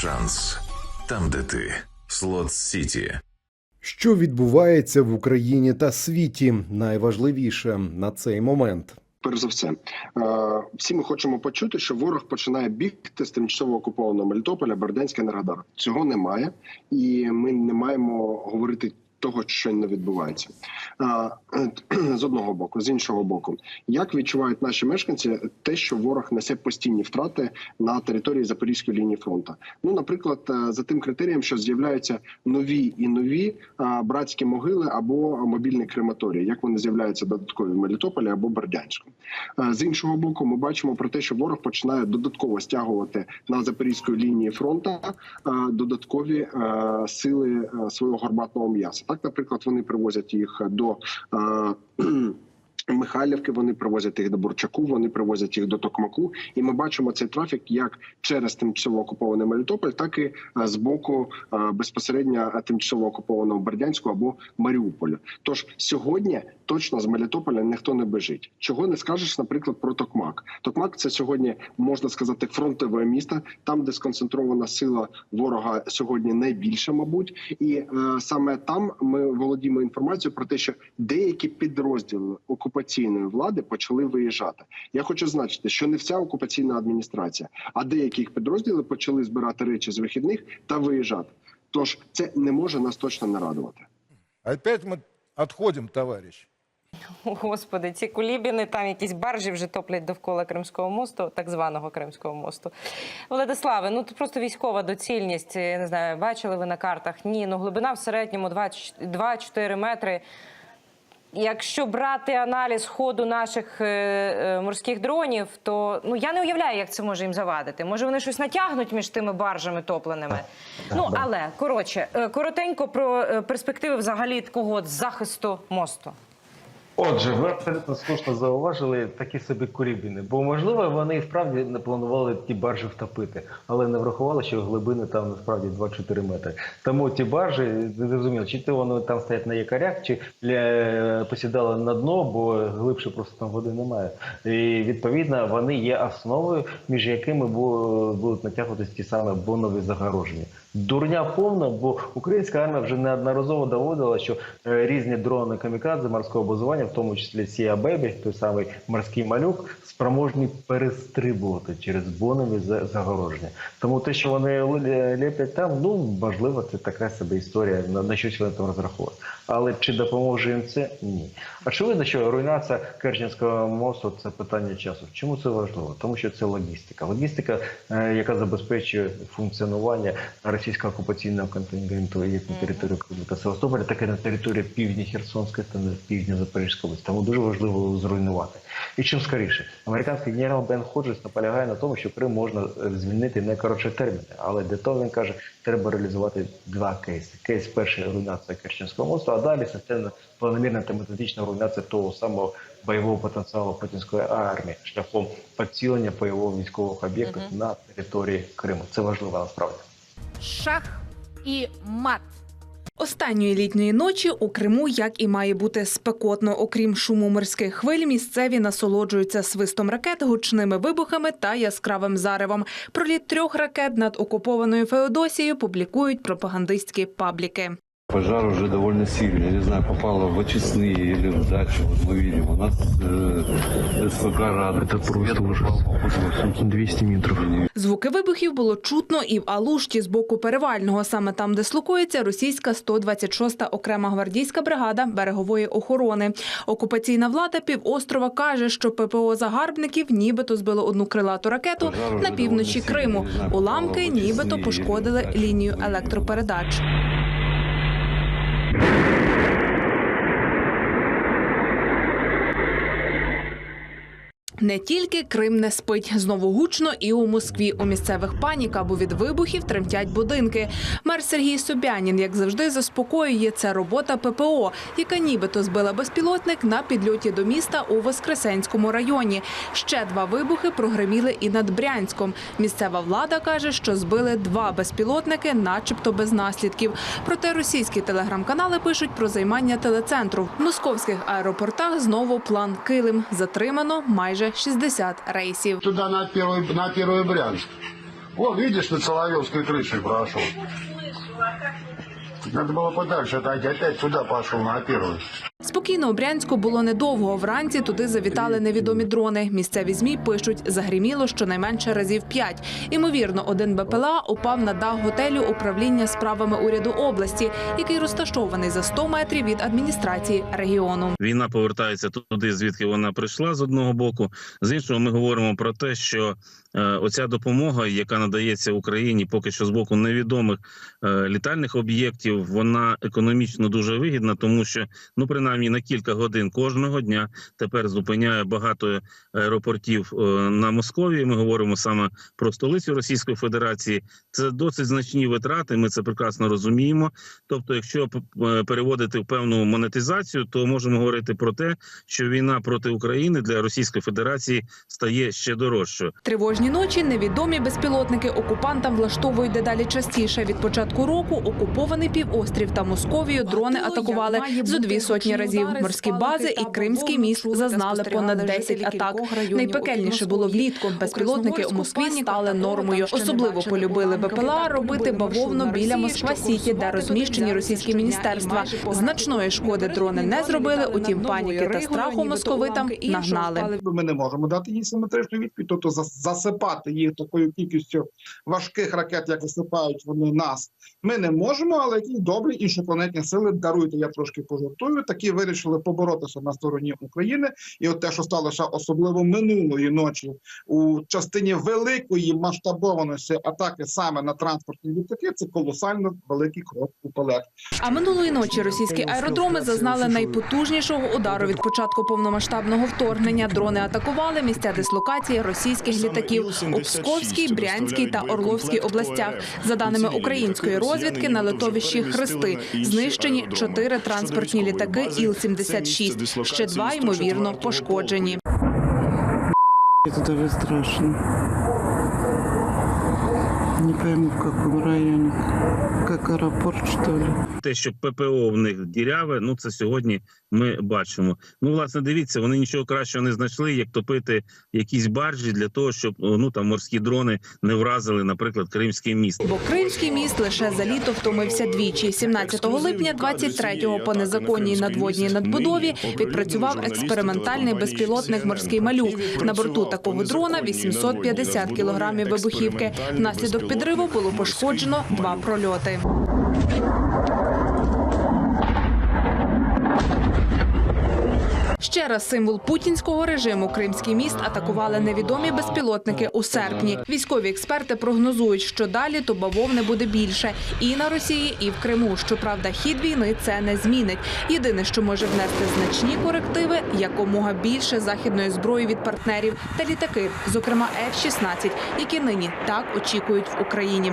шанс там, де ти. Слот Сіті. Що відбувається в Україні та світі? Найважливіше на цей момент. Перш за все, е, всі ми хочемо почути, що ворог починає бігти з тимчасово окупованого Мелітополя, Берденський Енергодар. Цього немає, і ми не маємо говорити того, що не відбувається. З одного боку, з іншого боку, як відчувають наші мешканці те, що ворог несе постійні втрати на території Запорізької лінії фронту? Ну, наприклад, е, за тим критерієм, що з'являються нові і нові е, братські могили або мобільні крематорії, як вони з'являються додаткові в Мелітополі або Бердянську. Е, З іншого боку, ми бачимо про те, що ворог починає додатково стягувати на запорізької лінії фронту додаткові сили свого гарматного м'яса. Так, наприклад, вони привозять їх до е, Михайлівки, вони привозять їх до Бурчаку, вони привозять їх до Токмаку, і ми бачимо цей трафік як через тимчасово окупований Мелітополь, так і е, з боку е, безпосередньо е, тимчасово окупованого Бердянського або Маріуполя. Тож сьогодні точно з Мелітополя ніхто не біжить. Чого не скажеш, наприклад, про Токмак. Токмак це сьогодні можна сказати фронтове місто, там, де сконцентрована сила ворога сьогодні найбільша, мабуть, і е, саме там ми володіємо інформацією про те, що деякі підрозділи окупаційної влади почали виїжджати. Я хочу зазначити, що не вся окупаційна адміністрація, а деякі їх підрозділи почали збирати речі з вихідних та виїжджати. Тож це не може нас точно не радувати. Опять мы отходим, товарищ. О, Господи, ці кулібіни, там якісь баржі вже топлять довкола Кримського мосту, так званого Кримського мосту. Владиславе, ну тут просто військова доцільність. Я не знаю, бачили ви на картах? Ні, ну глибина в середньому 2-4 метри. Якщо брати аналіз ходу наших е, е, морських дронів, то ну я не уявляю, як це може їм завадити. Може, вони щось натягнуть між тими баржами топленими. Ну але коротше, е, коротенько про перспективи взагалі такого захисту мосту. Отже, ви абсолютно слушно зауважили такі собі курібіни, бо можливо вони і справді не планували ті баржі втопити, але не врахували, що глибини там насправді 2-4 метри. Тому ті баржі не зрозуміло, чи то вони там стоять на якорях, чи е, посідали на дно, бо глибше просто там води немає. І відповідно вони є основою, між якими бу- будуть натягуватись ті саме бонові загороження. Дурня повна, бо українська армія вже неодноразово доводила, що е, різні дрони камікадзе морського базування, в тому числі Сія Бебі, той самий морський малюк, спроможні перестрибувати через бонові за- загороження. Тому те, що вони ліплять там, ну можливо, це така собі історія, на, на щось вони там розраховують. Але чи допоможе їм це? Ні. Очевидно, що руйнація Керченського мосту це питання часу. Чому це важливо? Тому що це логістика. Логістика, е, яка забезпечує функціонування російського окупаційного контингенту як на території Криму та Севастополя, так і на території півдня Херсонської та на півдня Запорізької області. Тому дуже важливо зруйнувати. І чим скоріше, американський генерал Бен Ходжес наполягає на тому, що Крим можна е, звільнити не коротше терміни, але для того він каже, треба реалізувати два кейси. Кейс перший руйнація Керченського мосту, а далі системна планомірна та методична руйнація того самого бойового потенціалу путінської армії шляхом підцілення бойового військових об'єктів на території Криму. Це важливо насправді. Шах і мат. Останньої літньої ночі у Криму, як і має бути спекотно, окрім шуму морських хвиль, місцеві насолоджуються свистом ракет, гучними вибухами та яскравим заревом. Проліт трьох ракет над окупованою Феодосією публікують пропагандистські пабліки. Пожар уже довольно сильный. Я не знаю, попало в очистные или в дачу. Вот мы видим, у нас э, СПК «Рада». Это просто ужас. 200 метров. Звуки вибухів було чутно і в Алушті з боку перевального, саме там, де слухується російська 126-та окрема гвардійська бригада берегової охорони. Окупаційна влада півострова каже, що ППО загарбників нібито збило одну крилату ракету Пожар уже на півночі довольно Криму. сильний, не знаю, Уламки попало в нібито очисні пошкодили или в лінію дачу. електропередач. Не тільки Крим не спить знову гучно і у Москві. У місцевих паніка, бо від вибухів тремтять будинки. Мер Сергій Собянін, як завжди, заспокоює це робота ППО, яка нібито збила безпілотник на підльоті до міста у Воскресенському районі. Ще два вибухи прогреміли і над Брянськом. Місцева влада каже, що збили два безпілотники, начебто без наслідків. Проте російські телеграм-канали пишуть про займання телецентру. В московських аеропортах знову план Килим. Затримано майже 60 рейсів. туда на первый, на первый Брянск. О, видишь, на Соловьевской крыше прошел. Надо было подальше отойти, опять сюда пошел, на первый. Спокійно у Брянську було недовго. Вранці туди завітали невідомі дрони. Місцеві змі пишуть, загриміло щонайменше разів п'ять. Імовірно, один БПЛА упав на дах готелю управління справами уряду області, який розташований за 100 метрів від адміністрації регіону. Війна повертається туди, звідки вона прийшла з одного боку. З іншого, ми говоримо про те, що е, оця допомога, яка надається Україні, поки що з боку невідомих е, літальних об'єктів, вона економічно дуже вигідна, тому що ну принаймні на кілька годин кожного дня тепер зупиняє багато аеропортів е, на Московії. Ми говоримо саме про столицю Російської Федерації. Це досить значні витрати. Ми це прекрасно розуміємо. Тобто, якщо е, переводити в певну монетизацію, то можемо говорити про те, що війна проти України для Російської Федерації стає ще дорожчою. Тривожні ночі невідомі безпілотники окупантам влаштовують дедалі частіше. Від початку року окупований півострів та Московію дрони атакували зо дві сотні разів. Морські бази і Кримський міст зазнали понад 10 атак. Найпекельніше було влітку. Безпілотники у Москві стали нормою. Особливо полюбили БПЛА робити бавовну біля Москва Сіті, де розміщені російські міністерства. Значної шкоди дрони не зробили. Утім, паніки та страху московитам нагнали. Ми не можемо дати їй симетричну відповідь, тобто зас- засипати їх такою кількістю важких ракет, як засипають вони нас. Ми не можемо, але якісь добрі іншопланетні сили даруйте. Я трошки пожартую. Такі вирішили поборотися на стороні України. І от те, що сталося особливо минулої ночі у частині великої масштабованості атаки саме на транспортні літаки, це колосально великий крок уперед. А минулої ночі російські аеродроми зазнали найпотужнішого удару від початку повномасштабного вторгнення. Дрони атакували місця дислокації російських літаків у Псковській, Брянській та Орловській областях. За даними української розвідки, на литовищі Хрести знищені чотири транспортні літаки Іл-76. Ще два ймовірно пошкоджені. Це дуже страшно. Не пойму, в каком районе. Как аэропорт, что ли? Те, що ППО в них діряве, ну це сьогодні ми бачимо. Ну, власне, дивіться, вони нічого кращого не знайшли, як топити якісь баржі для того, щоб ну там морські дрони не вразили, наприклад, Кримський міст. Бо Кримський міст лише за літо втомився двічі. 17 липня 23-го по незаконній надводній надбудові відпрацював експериментальний безпілотник «Морський малюк». На борту такого дрона 850 кілограмів вибухівки. Внаслідок підриву було пошкоджено два прольоти. Ще раз символ путінського режиму Кримський міст атакували невідомі безпілотники у серпні. Військові експерти прогнозують, що далі то бавовни буде більше і на Росії, і в Криму. Щоправда, хід війни це не змінить. Єдине, що може внести значні корективи, якомога більше західної зброї від партнерів та літаки, зокрема F-16, які нині так очікують в Україні.